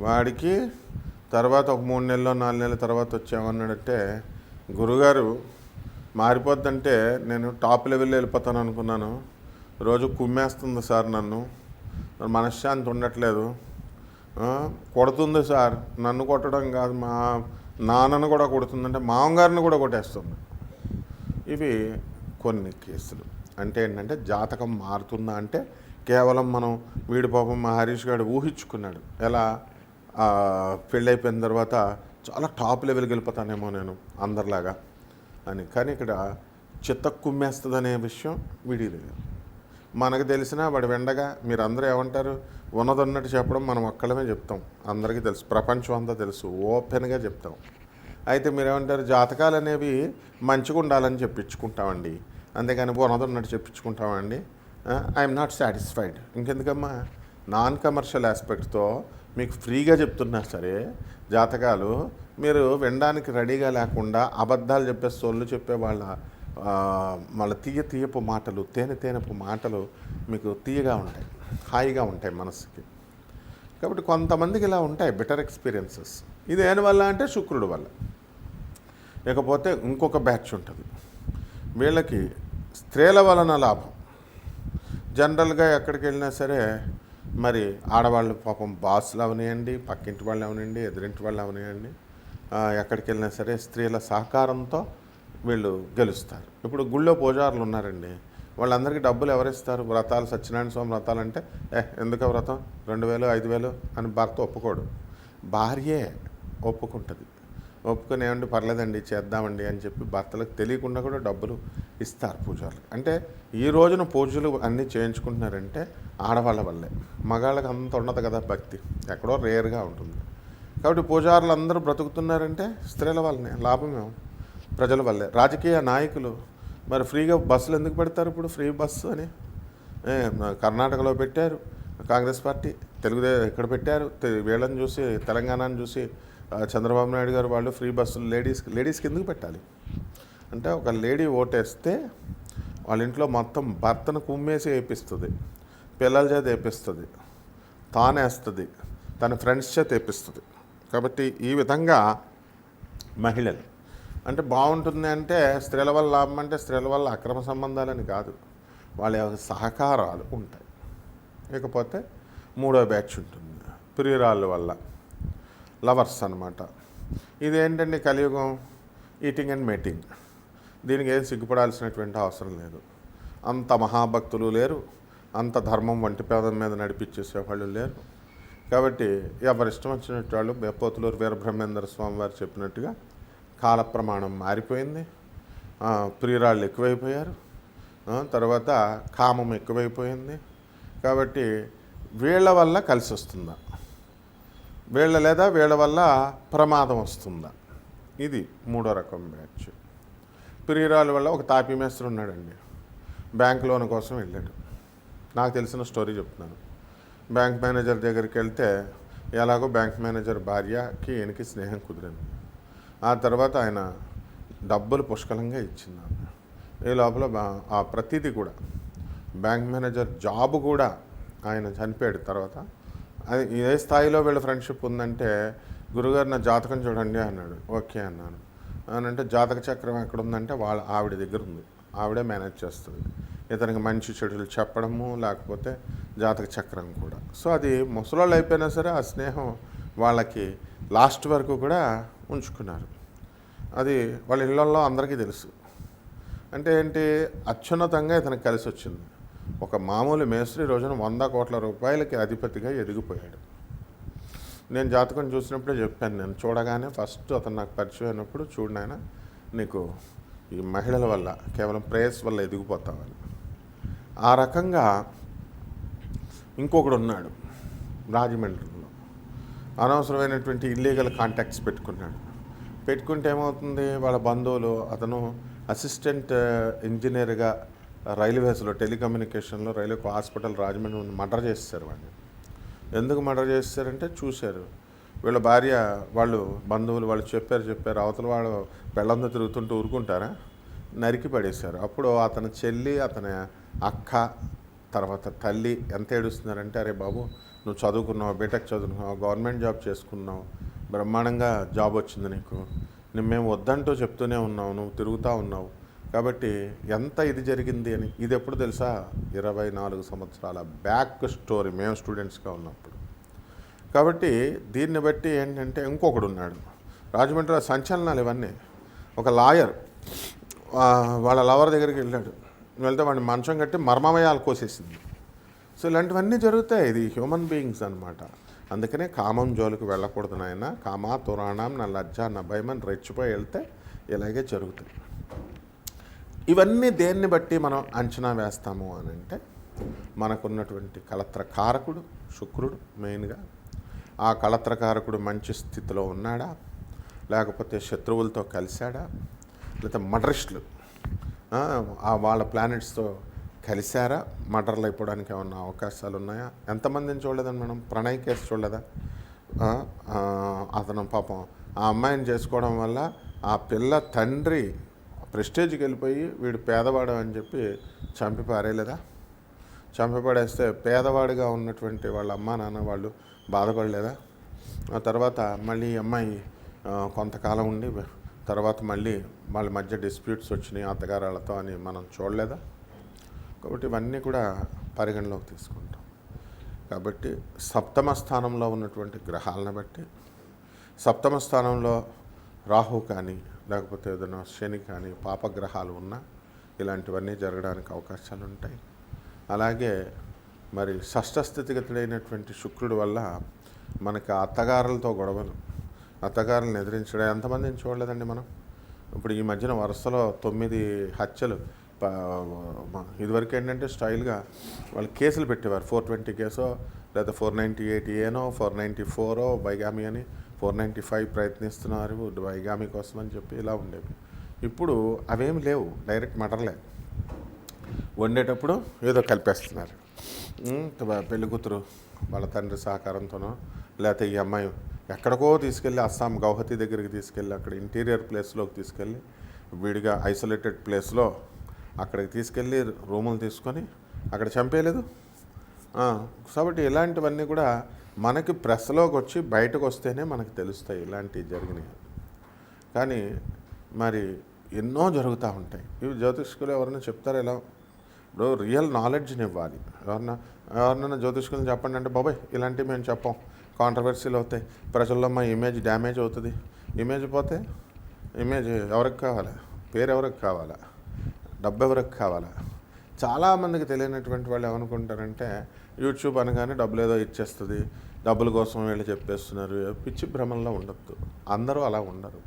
వాడికి తర్వాత ఒక మూడు నెలలు నాలుగు నెలల తర్వాత వచ్చామన్నాడంటే గురుగారు మారిపోద్దంటే నేను టాప్ లెవెల్లో వెళ్ళిపోతాను అనుకున్నాను. రోజు కుమ్మేస్తుంది సార్ నన్ను. మనశ్శాంతి ఉండట్లేదు. కొడుతుంది సార్. నన్ను కొట్టడం కాదు మా నాన్నను కూడా కొడుతుందంటే మామగారిని కూడా కొట్టేస్తుంది. ఇవి కొన్ని కేసులు. అంటే ఏంటంటే జాతకం మారుతుందా అంటే కేవలం మనం వీడి పాపం మా హరీష్ గారు ఊహించుకున్నాడు. ఎలా? ఆ, అయిపోయిన తర్వాత చాలా టాప్ లెవెల్కి వెళ్ళిపోతానేమో నేను అందరిలాగా అని. కానీ ఇక్కడ చిత్త కుమ్మేస్తుంది అనే విషయం వీడియో మనకు తెలిసినా వాడు వెండగా మీరు అందరూ ఏమంటారు? ఉన్నదన్నట్టు చెప్పడం మనం ఒక్కడమే చెప్తాం. అందరికీ తెలుసు. ప్రపంచం అంతా తెలుసు. ఓపెన్గా చెప్తాం. అయితే మీరేమంటారు? జాతకాలు అనేవి మంచిగా ఉండాలని చెప్పించుకుంటామండి. అంతేగాని ఉన్నదన్నట్టు చెప్పించుకుంటామండి. ఐఎమ్ నాట్ సాటిస్ఫైడ్ ఇంకెందుకమ్మా? నాన్ కమర్షియల్ ఆస్పెక్ట్తో మీకు ఫ్రీగా చెప్తున్నా సరే జాతకాలు మీరు వినడానికి రెడీగా లేకుండా అబద్ధాలు చెప్పే సోళ్ళు చెప్పే వాళ్ళ వాళ్ళ తీయ తీయపు మాటలు తేనె తేనెపు మాటలు మీకు తీయగా ఉంటాయి హాయిగా ఉంటాయి మనసుకి కాబట్టి కొంతమందికి ఇలా ఉంటాయి బెటర్ ఎక్స్పీరియన్సెస్ ఇది దేని వల్ల అంటే శుక్రుడు వల్ల. లేకపోతే ఇంకొక బ్యాచ్ ఉంటుంది. వీళ్ళకి స్త్రీల వలన లాభం. జనరల్గా ఎక్కడికి వెళ్ళినా సరే మరి ఆడవాళ్ళు పాపం బాసులు అవనియండి పక్కింటి వాళ్ళు అవనియండి ఎదురింటి వాళ్ళు అవనియండి ఎక్కడికి వెళ్ళినా సరే స్త్రీల సహకారంతో వీళ్ళు గెలుస్తారు. ఇప్పుడు గుళ్ళో పూజారులు ఉన్నారండి. వాళ్ళందరికీ డబ్బులు ఎవరిస్తారు? వ్రతాలు సత్యనారాయణ స్వామి వ్రతాలు అంటే ఏ ఎందుకు వ్రతం? రెండు వేలు ఐదు వేలు అని భర్త ఒప్పుకోడు. భార్యే ఒప్పుకుంటుంది. ఒప్పుకొని ఏమండి పర్లేదండి చేద్దామండి అని చెప్పి భర్తలకు తెలియకుండా కూడా డబ్బులు ఇస్తారు పూజారులు. అంటే ఈ రోజున పూజలు అన్నీ చేయించుకుంటున్నారంటే ఆడవాళ్ళ వల్లే. మగాళ్ళకి అంత ఉండదు కదా భక్తి. ఎక్కడో రేర్గా ఉంటుంది. కాబట్టి పూజారులు అందరూ బ్రతుకుతున్నారంటే స్త్రీల వల్లనే లాభమేమో ప్రజల వల్లే. రాజకీయ నాయకులు మరి ఫ్రీగా బస్సులు ఎందుకు పెడతారు ఇప్పుడు? ఫ్రీ బస్సు అని? కర్ణాటకలో పెట్టారు. కాంగ్రెస్ పార్టీ తెలుగుదేశం ఇక్కడ పెట్టారు? వీళ్ళని చూసి తెలంగాణను చూసి చంద్రబాబు నాయుడు గారు వాళ్ళు ఫ్రీ బస్సులు లేడీస్ లేడీస్కి ఎందుకు పెట్టాలి? అంటే ఒక లేడీ ఓటేస్తే వాళ్ళ ఇంట్లో మొత్తం భర్తను కుమ్మేసి వేపిస్తుంది. పిల్లల చేత వేపిస్తుంది తానేస్తుంది తన ఫ్రెండ్స్ చేత వేపిస్తుంది కాబట్టి ఈ విధంగా మహిళలు. అంటే బాగుంటుంది అంటే స్త్రీల వల్ల లాభం అంటే స్త్రీల వల్ల అక్రమ సంబంధాలని కాదు. వాళ్ళ సహకారాలు ఉంటాయి. ఇకపోతే మూడో బ్యాచ్ ఉంటుంది. ప్రియురాళ్ళ వల్ల. లవర్స్ అనమాట ఇదేంటండి కలియుగం? Eating and mating. దీనికి ఏం సిగ్గుపడాల్సినటువంటి అవసరం లేదు. అంత మహాభక్తులు లేరు. అంత ధర్మం వంటి పేదం మీద నడిపించేసే వాళ్ళు లేరు. కాబట్టి ఎవరి ఇష్టం వచ్చినట్టు వాళ్ళు బెప్పోతులూరు వీరబ్రహ్మేంద్ర స్వామి వారు చెప్పినట్టుగా కాల ప్రమాణం మారిపోయింది. ప్రియురాళ్ళు ఎక్కువైపోయారు. తర్వాత కామం ఎక్కువైపోయింది. కాబట్టి వీళ్ళ వల్ల కలిసి వస్తుందా? వీళ్ళ లేదా వీళ్ళ వల్ల ప్రమాదం వస్తుందా? ఇది మూడో రకం బ్యాచ్. ప్రియురాలు వల్ల ఒక తాపీ మేస్త్రి ఉన్నాడండి. బ్యాంక్ లోన్ కోసం వెళ్ళాడు. నాకు తెలిసిన స్టోరీ చెప్తున్నాను. బ్యాంక్ మేనేజర్ దగ్గరికి వెళ్తే ఎలాగో బ్యాంక్ మేనేజర్ భార్యకి ఈయనకి స్నేహం కుదిరింది. ఆ తర్వాత ఆయన డబ్బులు పుష్కలంగా ఇచ్చింది ఆమె ఈ లోపల ఆ ప్రతిదీ కూడా బ్యాంక్ మేనేజర్ జాబ్ కూడా ఆయన చనిపోయాడు తర్వాత. అది ఏ స్థాయిలో వీళ్ళ ఫ్రెండ్షిప్ ఉందంటే గురుగారు నా జాతకం చూడండి అన్నాడు. ఓకే అన్నాను. అని అంటే జాతక చక్రం ఎక్కడ ఉందంటే వాళ్ళ ఆవిడ దగ్గర ఉంది. ఆవిడే మేనేజ్ చేస్తుంది. ఇతనికి మంచి చెడులు చెప్పడము లేకపోతే జాతక చక్రం కూడా. సో అది ముసలోళ్ళు అయిపోయినా సరే ఆ స్నేహం వాళ్ళకి లాస్ట్ వరకు కూడా ఉంచుకున్నారు. అది వాళ్ళ ఇళ్ళల్లో అందరికీ తెలుసు. అంటే ఏంటి? అత్యున్నతంగా ఇతనికి కలిసి వచ్చింది. ఒక మామూలు మేస్త్రి రోజున వంద కోట్ల రూపాయలకి అధిపతిగా ఎదిగిపోయాడు. నేను జాతకం చూసినప్పుడే చెప్పాను నేను చూడగానే ఫస్ట్ అతను నాకు పరిచయం అయినప్పుడు చూడనైనా నీకు ఈ మహిళల వల్ల కేవలం ప్రేయస్ వల్ల ఎదిగిపోతావని. ఆ రకంగా ఇంకొకడు ఉన్నాడు రాజమండ్రిలో. అనవసరమైనటువంటి ఇల్లీగల్ కాంటాక్ట్స్ పెట్టుకున్నాడు. పెట్టుకుంటే ఏమవుతుంది? వాళ్ళ బంధువులు అతను అసిస్టెంట్ ఇంజనీర్గా uh, రైల్వేస్లో టెలికమ్యూనికేషన్లో రైల్వే హాస్పిటల్ రాజమండ్రి మర్డర్ చేస్తారు వాడిని. ఎందుకు మర్డర్ చేస్తారంటే చూశారు. వీళ్ళ భార్య వాళ్ళు బంధువులు వాళ్ళు చెప్పారు చెప్పారు. అవతల వాళ్ళు పెళ్ళంతో తిరుగుతుంటూ ఊరుకుంటారా? నరికి పడేశారు. అప్పుడు అతని చెల్లి అతని అక్క తర్వాత తల్లి ఎంత ఏడుస్తున్నారంటే అరే బాబు నువ్వు చదువుకున్నావు బీటెక్ చదువుకున్నావు గవర్నమెంట్ జాబ్ చేసుకున్నావు బ్రహ్మాండంగా జాబ్ వచ్చింది నీకు. నేను మేము వద్దంటూ చెప్తూనే ఉన్నావు నువ్వు తిరుగుతూ ఉన్నావు. కాబట్టి ఎంత ఇది జరిగింది అని ఇది ఎప్పుడు తెలుసా? ఇరవై నాలుగు సంవత్సరాల బ్యాక్ స్టోరీ మేము స్టూడెంట్స్గా ఉన్నప్పుడు. కాబట్టి దీన్ని బట్టి ఏంటంటే ఇంకొకడు ఉన్నాడు. రాజమండ్రిలో సంచలనాలు ఇవన్నీ. ఒక లాయర్ వాళ్ళ లవర్ దగ్గరికి వెళ్ళాడు. వెళ్తే వాడిని మంచం కట్టి మర్మమయాలు కోసేసింది. సో ఇలాంటివన్నీ జరుగుతాయి. ఇది హ్యూమన్ బీయింగ్స్ అనమాట అందుకనే కామం జోలికి వెళ్ళకూడదు నాయన. కామా తురాణం నా లజ్జ నా భయమని రెచ్చిపోయి వెళ్తే ఇలాగే జరుగుతాయి. ఇవన్నీ దేన్ని బట్టి మనం అంచనా వేస్తాము అని అంటే మనకున్నటువంటి కలత్ర కారకుడు శుక్రుడు మెయిన్గా. ఆ కళత్రకారకుడు మంచి స్థితిలో ఉన్నాడా? లేకపోతే శత్రువులతో కలిశాడా? లేకపోతే మడరిస్టులు వాళ్ళ ప్లానెట్స్తో కలిశారా? మర్డర్లు అయిపోవడానికి ఏమన్నా అవకాశాలు ఉన్నాయా ఎంతమందిని చూడలేదని మనం ప్రణయ్ కేసు చూడలేదా? అతను పాపం ఆ అమ్మాయిని చేసుకోవడం వల్ల ఆ పిల్ల తండ్రి ప్రెస్టేజ్కి వెళ్ళిపోయి వీడు పేదవాడు అని చెప్పి చంపి పారేయలేదా చంపి పేదవాడిగా ఉన్నటువంటి వాళ్ళ అమ్మా నాన్న వాళ్ళు బాధపడలేదా? ఆ తర్వాత మళ్ళీ ఈ అమ్మాయి కొంతకాలం ఉండి తర్వాత మళ్ళీ వాళ్ళ మధ్య డిస్ప్యూట్స్ వచ్చినాయి అత్తగారాలతో అని మనం చూడలేదా? కాబట్టి ఇవన్నీ కూడా పరిగణలోకి తీసుకుంటాం. కాబట్టి సప్తమ స్థానంలో ఉన్నటువంటి గ్రహాలను బట్టి సప్తమ స్థానంలో రాహు కానీ లేకపోతే ఏదైనా శని కానీ పాపగ్రహాలు ఉన్నా ఇలాంటివన్నీ జరగడానికి అవకాశాలు ఉంటాయి. అలాగే మరి షష్ఠ స్థితిగతుడైనటువంటి శుక్రుడి వల్ల మనకి అత్తగారులతో గొడవలు అత్తగారులను ఎదిరించడం ఎంతమందిని చూడలేదండి మనం? ఇప్పుడు ఈ మధ్యన వరుసలో తొమ్మిది హత్యలు. ఇదివరకు ఏంటంటే స్టైల్గా వాళ్ళు కేసులు పెట్టేవారు. ఫోర్ ట్వంటీ కేసో లేదా ఫోర్ నైంటీ ఎయిట్ ఏనో ఫోర్ నైంటీ ఫోరో బైగామి అని ఫోర్ నైంటీ ఫైవ్ ప్రయత్నిస్తున్నారు బైగామి కోసం అని చెప్పి ఇలా ఉండేవి. ఇప్పుడు అవేమి లేవు డైరెక్ట్ మటర్లే వండేటప్పుడు ఏదో కలిపేస్తున్నారు. పెళ్ళి కూతురు వాళ్ళ తండ్రి సహకారంతోనో లేకపోతే ఈ అమ్మాయి ఎక్కడికో తీసుకెళ్ళి అస్సాం గౌహతి దగ్గరికి తీసుకెళ్ళి అక్కడ ఇంటీరియర్ ప్లేస్లోకి తీసుకెళ్ళి విడిగా ఐసోలేటెడ్ ప్లేస్లో అక్కడికి తీసుకెళ్ళి రూములు తీసుకొని అక్కడ చంపేయలేదు. కాబట్టి ఇలాంటివన్నీ కూడా మనకి ప్రెస్లోకి వచ్చి బయటకు వస్తేనే మనకు తెలుస్తాయి ఇలాంటివి జరిగినాయి. కానీ మరి ఎన్నో జరుగుతూ ఉంటాయి. ఇవి జ్యోతిష్కులు ఎవరైనా చెప్తారు ఎలా ఇప్పుడు రియల్ నాలెడ్జ్ని ఇవ్వాలి. ఎవరన్నా ఎవరినైనా జ్యోతిష్కులను చెప్పండి అంటే బాబాయ్ ఇలాంటివి మేము చెప్పాం. కాంట్రవర్సీలు అవుతాయి. ప్రజల్లో మా ఇమేజ్ డ్యామేజ్ అవుతుంది. ఇమేజ్ పోతే ఇమేజ్ ఎవరికి కావాలా? పేరు ఎవరికి కావాలా? డబ్బు ఎవరికి కావాలా? చాలామందికి తెలియనటువంటి వాళ్ళు ఏమనుకుంటారంటే యూట్యూబ్ అనగానే డబ్బులు ఏదో ఇచ్చేస్తుంది. డబ్బుల కోసం వీళ్ళు చెప్పేస్తున్నారు. పిచ్చి భ్రమంలో ఉండొద్దు. అందరూ అలా ఉండరు.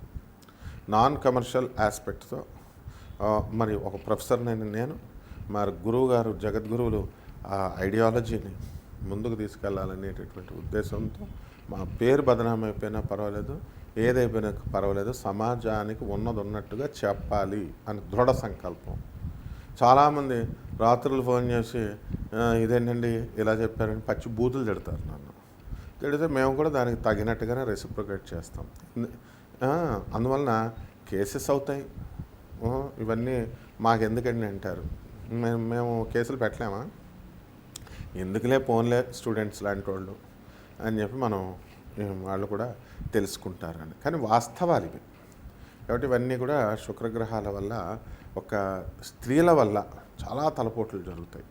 నాన్ కమర్షియల్ ఆస్పెక్ట్తో మరి ఒక ప్రొఫెసర్ నేను నేను మరి గురువు గారు జగద్గురువులు ఆ ఐడియాలజీని ముందుకు తీసుకెళ్ళాలనేటటువంటి ఉద్దేశంతో మా పేరు బదనాం అయిపోయినా పర్వాలేదు ఏదైపోయినా పర్వాలేదు సమాజానికి ఉన్నది ఉన్నట్టుగా చెప్పాలి అని దృఢ సంకల్పం. చాలామంది రాత్రులు ఫోన్ చేసి ఇదేంటండి ఇలా చెప్పారని పచ్చి బూతులు తిడతారు నన్ను. తిడితే మేము కూడా దానికి తగినట్టుగానే రెసిప్రికేట్ చేస్తాం. అందువలన కేసెస్ అవుతాయి. ఇవన్నీ మాకెందుకండి అంటారు. మేము మేము కేసులు పెట్టలేమా? ఎందుకులే పోన్లే స్టూడెంట్స్ లాంటి వాళ్ళు అని చెప్పి మనం వాళ్ళు కూడా తెలుసుకుంటారని. కానీ వాస్తవాలు ఇవి. కాబట్టి ఇవన్నీ కూడా శుక్రగ్రహాల వల్ల ఒక స్త్రీల వల్ల చాలా తలపోట్లు జరుగుతాయి.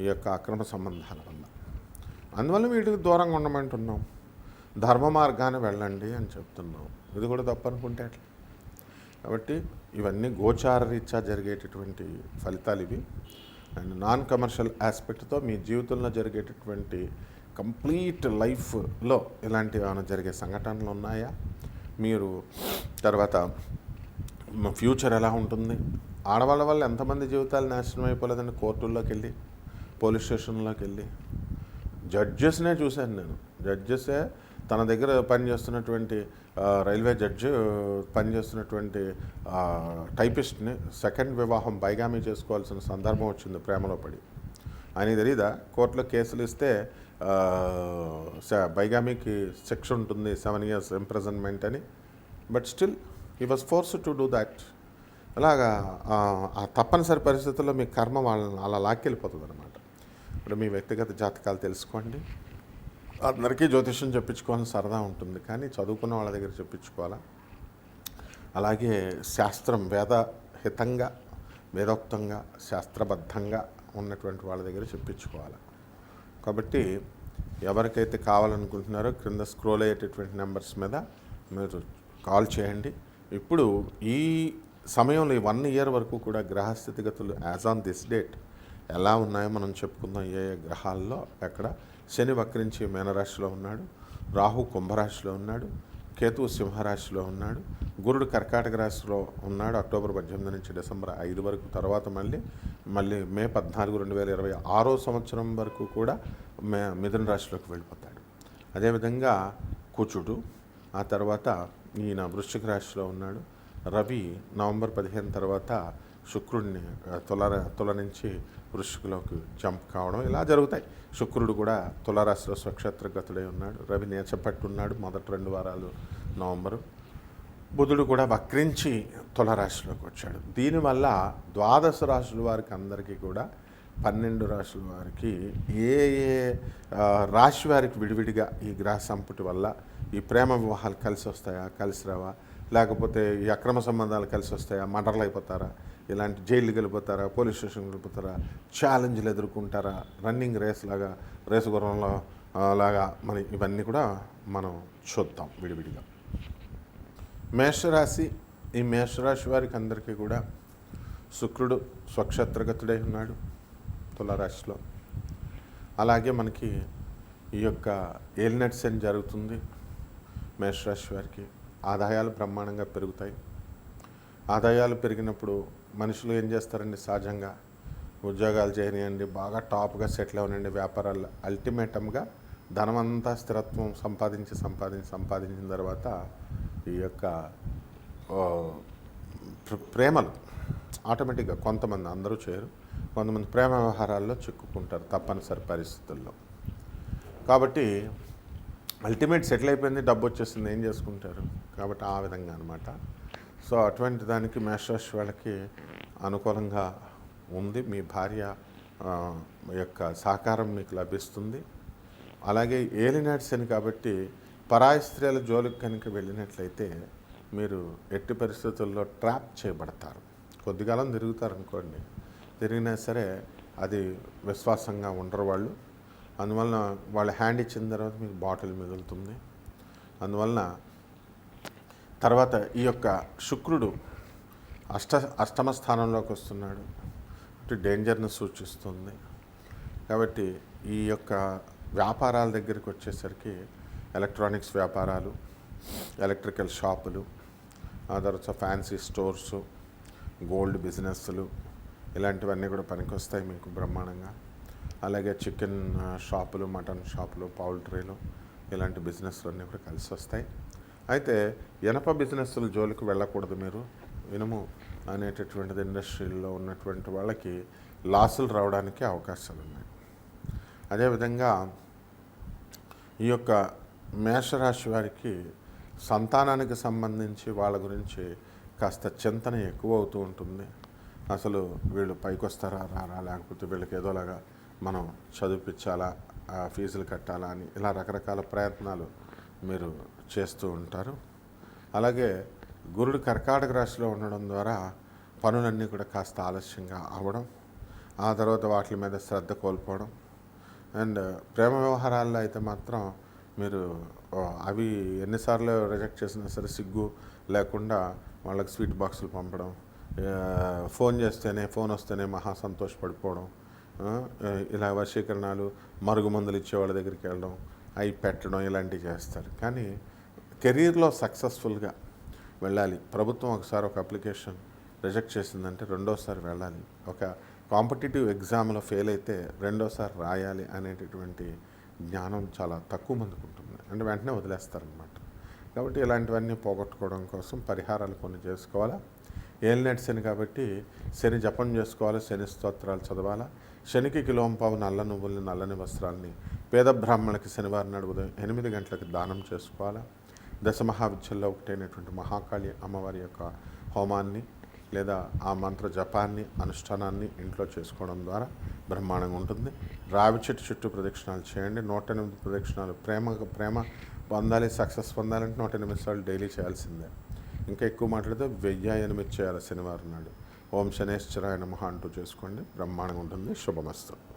ఈ యొక్క అక్రమ సంబంధాల వల్ల. అందువల్ల వీటికి దూరంగా ఉండమంటున్నాం. ధర్మ మార్గాన్ని వెళ్ళండి అని చెప్తున్నాం. ఇది కూడా తప్పు అనుకుంటే కాబట్టి ఇవన్నీ గోచార రీత్యా జరిగేటటువంటి ఫలితాలు ఇవి. అండ్ నాన్ కమర్షియల్ ఆస్పెక్ట్తో మీ జీవితంలో జరిగేటటువంటి కంప్లీట్ లైఫ్లో ఇలాంటివి ఏమైనా జరిగే సంఘటనలు ఉన్నాయా? మీరు తర్వాత ఫ్యూచర్ ఎలా ఉంటుంది? ఆడవాళ్ళ వల్ల ఎంతమంది జీవితాలు నాశనం అయిపోలేదండి? కోర్టుల్లోకి వెళ్ళి పోలీస్ స్టేషన్లోకి వెళ్ళి. జడ్జెస్నే చూశాను నేను. జడ్జెసే తన దగ్గర పనిచేస్తున్నటువంటి రైల్వే జడ్జి పనిచేస్తున్నటువంటి టైపిస్ట్ని సెకండ్ వివాహం బైగామీ చేసుకోవాల్సిన సందర్భం వచ్చింది ప్రేమలో పడి. ఆయన తెలీదా? కోర్టులో కేసులు ఇస్తే బైగామీకి శిక్ష ఉంటుంది సెవెన్ ఇయర్స్ ఇంప్రెజన్మెంట్ అని. But still he was force to do that అలాగా ఆ తప్పనిసరి పరిస్థితుల్లో మీ కర్మ వాళ్ళని అలా లాక్కెళ్ళిపోతుంది అనమాట ఇప్పుడు మీ వ్యక్తిగత జాతకాలు తెలుసుకోండి. అందరికీ జ్యోతిష్యం చెప్పించుకోవాలని సరదా ఉంటుంది. కానీ చదువుకున్న వాళ్ళ దగ్గర చెప్పించుకోవాలా? అలాగే శాస్త్రం వేదహితంగా వేదోక్తంగా శాస్త్రబద్ధంగా ఉన్నటువంటి వాళ్ళ దగ్గర చెప్పించుకోవాలి? కాబట్టి ఎవరికైతే కావాలనుకుంటున్నారో క్రింద స్క్రోల్ అయ్యేటటువంటి నెంబర్స్ మీద మీరు కాల్ చేయండి. ఇప్పుడు ఈ సమయంలో ఈ వన్ ఇయర్ వరకు కూడా గ్రహ స్థితిగతులు యాజ్ ఆన్ దిస్ డేట్ ఎలా ఉన్నాయో మనం చెప్పుకుందాం. ఏ ఏ గ్రహాల్లో ఎక్కడ శని వక్రించి మీనరాశిలో ఉన్నాడు రాహు కుంభరాశిలో ఉన్నాడు కేతువు సింహరాశిలో ఉన్నాడు గురుడు కర్కాటక రాశిలో ఉన్నాడు అక్టోబర్ పద్దెనిమిది నుంచి డిసెంబర్ ఐదు వరకు తర్వాత మళ్ళీ మళ్ళీ మే పద్నాలుగు రెండు వేల ఇరవై ఆరో సంవత్సరం వరకు కూడా మే మిథున రాశిలోకి వెళ్ళిపోతాడు. అదేవిధంగా కుచుడు ఆ తర్వాత ఈయన వృశ్చిక రాశిలో ఉన్నాడు రవి నవంబర్ పదిహేను తర్వాత శుక్రుడిని తుల తుల నుంచి వృశ్చికలోకి జంప్ కావడం ఇలా జరుగుతాయి. శుక్రుడు కూడా తులారాశిలో స్వక్షేత్రగతుడై ఉన్నాడు. రవి నేచపట్టున్నాడు మొదటి రెండు వారాలు నవంబరు. బుధుడు కూడా వక్రించి తులరాశిలోకి వచ్చాడు. దీనివల్ల ద్వాదశ రాశుల వారికి అందరికీ కూడా పన్నెండు రాశుల వారికి ఏ ఏ రాశి వారికి విడివిడిగా ఈ గ్రహ సంపుటి వల్ల ఈ ప్రేమ వివాహాలు కలిసి వస్తాయా కలిసి రావా లేకపోతే ఈ అక్రమ సంబంధాలు కలిసి వస్తాయా మటర్లు అయిపోతారా ఇలాంటి జైలుకి వెళ్ళిపోతారా పోలీస్ స్టేషన్కి వెళ్ళిపోతారా ఛాలెంజ్లు ఎదుర్కొంటారా రన్నింగ్ రేస్ లాగా రేసు గుర్రంలో లాగా మరి ఇవన్నీ కూడా మనం చూద్దాం విడివిడిగా. మేషరాశి ఈ మేషరాశి వారికి అందరికీ కూడా శుక్రుడు స్వక్షత్రగతుడై ఉన్నాడు తులారాశిలో. అలాగే మనకి ఈ యొక్క ఏలినట్ అని జరుగుతుంది మేషరాశి వారికి. ఆదాయాలు బ్రహ్మాండంగా పెరుగుతాయి. ఆదాయాలు పెరిగినప్పుడు మనుషులు ఏం చేస్తారండి సహజంగా? ఉద్యోగాలు చేయనియండి బాగా టాప్గా సెటిల్ అవ్వండి వ్యాపారాల్లో. అల్టిమేటమ్గా ధనమంతా స్థిరత్వం సంపాదించి సంపాదించి సంపాదించిన తర్వాత ఈ యొక్క ప్ర- ప్రేమలు ఆటోమేటిక్గా కొంతమంది అందరూ చేయరు. కొంతమంది ప్రేమ వ్యవహారాల్లో చిక్కుకుంటారు తప్పనిసరి పరిస్థితుల్లో. కాబట్టి అల్టిమేట్ సెటిల్ అయిపోయింది డబ్బు వచ్చేసింది ఏం చేసుకుంటారు? కాబట్టి ఆ విధంగా అనమాట సో అటువంటి దానికి మేషరాశి వాళ్ళకి అనుకూలంగా ఉంది. మీ భార్య యొక్క సహకారం మీకు లభిస్తుంది. అలాగే ఏలినాటి శని కాబట్టి పరాయి స్త్రీల జోలికి కనుక వెళ్ళినట్లయితే మీరు ఎట్టి పరిస్థితుల్లో ట్రాప్ చేయబడతారు. కొద్దికాలం తిరుగుతారు అనుకోండి. తిరిగినా సరే అది విశ్వాసంగా ఉండరు వాళ్ళు. అందువలన వాళ్ళ హ్యాండ్ ఇచ్చిన తర్వాత మీకు బాటిల్ మిగులుతుంది. అందువలన తర్వాత ఈ యొక్క శుక్రుడు అష్ట అష్టమ స్థానంలోకి వస్తున్నాడు. అంటే డేంజర్ను సూచిస్తుంది. కాబట్టి ఈ యొక్క వ్యాపారాల దగ్గరికి వచ్చేసరికి ఎలక్ట్రానిక్స్ వ్యాపారాలు ఎలక్ట్రికల్ షాపులు ఆ తర్వాత ఫ్యాన్సీ స్టోర్స్ గోల్డ్ బిజినెస్లు ఇలాంటివన్నీ కూడా పనికొస్తాయి మీకు బ్రహ్మాండంగా. అలాగే చికెన్ షాపులు మటన్ షాపులు పౌల్ట్రీలు ఇలాంటి బిజినెస్లు అన్నీ కూడా కలిసి వస్తాయి అయితే ఇనప బిజినెస్ల జోలికి వెళ్ళకూడదు మీరు. ఇనుము అనేటటువంటిది ఇండస్ట్రీలో ఉన్నటువంటి వాళ్ళకి లాసులు రావడానికి అవకాశాలు ఉన్నాయి అదేవిధంగా ఈ యొక్క మేషరాశి వారికి సంతానానికి సంబంధించి వాళ్ళ గురించి కాస్త చింతన ఎక్కువ అవుతూ ఉంటుంది. అసలు వీళ్ళు పైకి వస్తారా రారా లేకపోతే వీళ్ళకి ఏదోలాగా మనం చదివిపించాలా ఆ ఫీజులు కట్టాలా అని ఇలా రకరకాల ప్రయత్నాలు మీరు చేస్తూ ఉంటారు. అలాగే గురుడు కర్కాటక రాశిలో ఉండడం ద్వారా పనులన్నీ కూడా కాస్త ఆలస్యంగా అవ్వడం ఆ తర్వాత వాటి మీద శ్రద్ధ కోల్పోవడం అండ్ ప్రేమ వ్యవహారాల్లో అయితే మాత్రం మీరు అవి ఎన్నిసార్లు రిజెక్ట్ చేసినా సరే సిగ్గు లేకుండా వాళ్ళకి స్వీట్ బాక్సులు పంపడం ఫోన్ చేస్తేనే ఫోన్ వస్తేనే మహా సంతోషపడిపోవడం ఇలా వశీకరణాలు మరుగుమందులు ఇచ్చే వాళ్ళ దగ్గరికి వెళ్ళడం అవి పెట్టడం ఇలాంటివి చేస్తారు. కానీ కెరీర్లో సక్సెస్ఫుల్గా వెళ్ళాలి. ప్రభుత్వం ఒకసారి ఒక అప్లికేషన్ రిజెక్ట్ చేసిందంటే రెండోసారి వెళ్ళాలి. ఒక కాంపిటేటివ్ ఎగ్జామ్లో ఫెయిల్ అయితే రెండోసారి రాయాలి అనేటటువంటి జ్ఞానం చాలా తక్కువ మందికి ఉంటుంది. అంటే వెంటనే వదిలేస్తారనమాట కాబట్టి ఇలాంటివన్నీ పోగొట్టుకోవడం కోసం పరిహారాలు కొన్ని చేసుకోవాలా? ఏలినటి శని కాబట్టి శని జపం చేసుకోవాలి? శని స్తోత్రాలు చదవాలా? శనికి కిలోంపావు నల్ల నువ్వుల్ని నల్లని వస్త్రాల్ని పేద బ్రాహ్మణులకి శనివారం నాడు ఉదయం ఎనిమిది గంటలకు దానం చేసుకోవాలా? దశ మహావిద్యల్లో ఒకటైనటువంటి మహాకాళి అమ్మవారి యొక్క హోమాన్ని లేదా ఆ మంత్ర జపాన్ని అనుష్ఠానాన్ని ఇంట్లో చేసుకోవడం ద్వారా బ్రహ్మాండంగా ఉంటుంది. రావి చెట్టు చుట్టూ ప్రదక్షిణాలు చేయండి. నూట ఎనిమిది ప్రదక్షిణాలు ప్రేమ ప్రేమ పొందాలి సక్సెస్ పొందాలంటే నూట ఎనిమిది సార్లు డైలీ చేయాల్సిందే. ఇంకా ఎక్కువ మాట్లాడితే వెయ్యి ఎనిమిది చేయాలి శనివారం నాడు. ఓం శనేశ్వరాయ నమ అంటూ చేసుకోండి. బ్రహ్మాండంగా ఉంటుంది. శుభమస్తు.